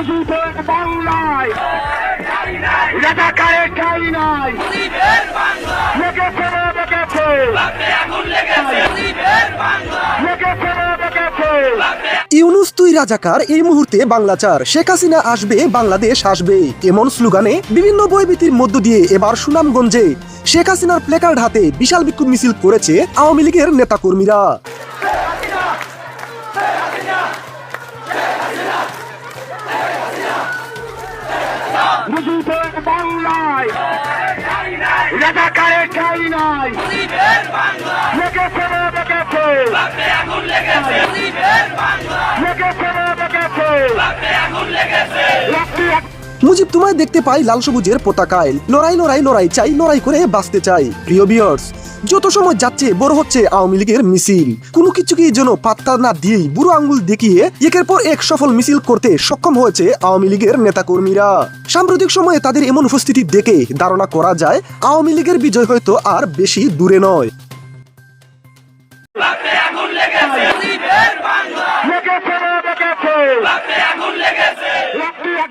মুজিবের বাংলায় ইউনুস তুই রাজাকার, এই মুহূর্তে বাংলাচার শেখ হাসিনা আসবে, বাংলাদেশ আসবে। এমন স্লোগানে? বিভিন্ন বইভীতির মধ্য দিয়ে এবার সুনামগঞ্জে শেখ হাসিনার প্লেকার্ড হাতে বিশাল বিক্ষোভ মিছিল করেছে আওয়ামী লীগের নেতাকর্মীরা। মুজিবের বাংলায়। রাজাকারের ঠাই নাই। লেগেছে রে লেগেছে। লেগেছে। রে লেগেছে। মুজিব, তোমায় দেখতে পাই লাল সবুজের পতাকায় লড়াই লড়াই লড়াই চাই, লড়াই করে বাঁচতে চাই। প্রিয় বিয়ার্স যত সময় যাচ্ছে, বড় হচ্ছে আওয়ামী লীগের মিছিল। কোনো কিছুকে যেন পাত্তা না দিয়েই বুড়ো আঙ্গুল দেখিয়ে একের পর এক সফল মিছিল করতে সক্ষম হয়েছে আওয়ামী লীগের নেতাকর্মীরা। সাম্প্রতিক সময়ে তাদের এমন উপস্থিতি দেখে ধারণা করা যায়, আওয়ামী লীগের বিজয় হয়তো আর বেশি দূরে নয়। লেগেছে।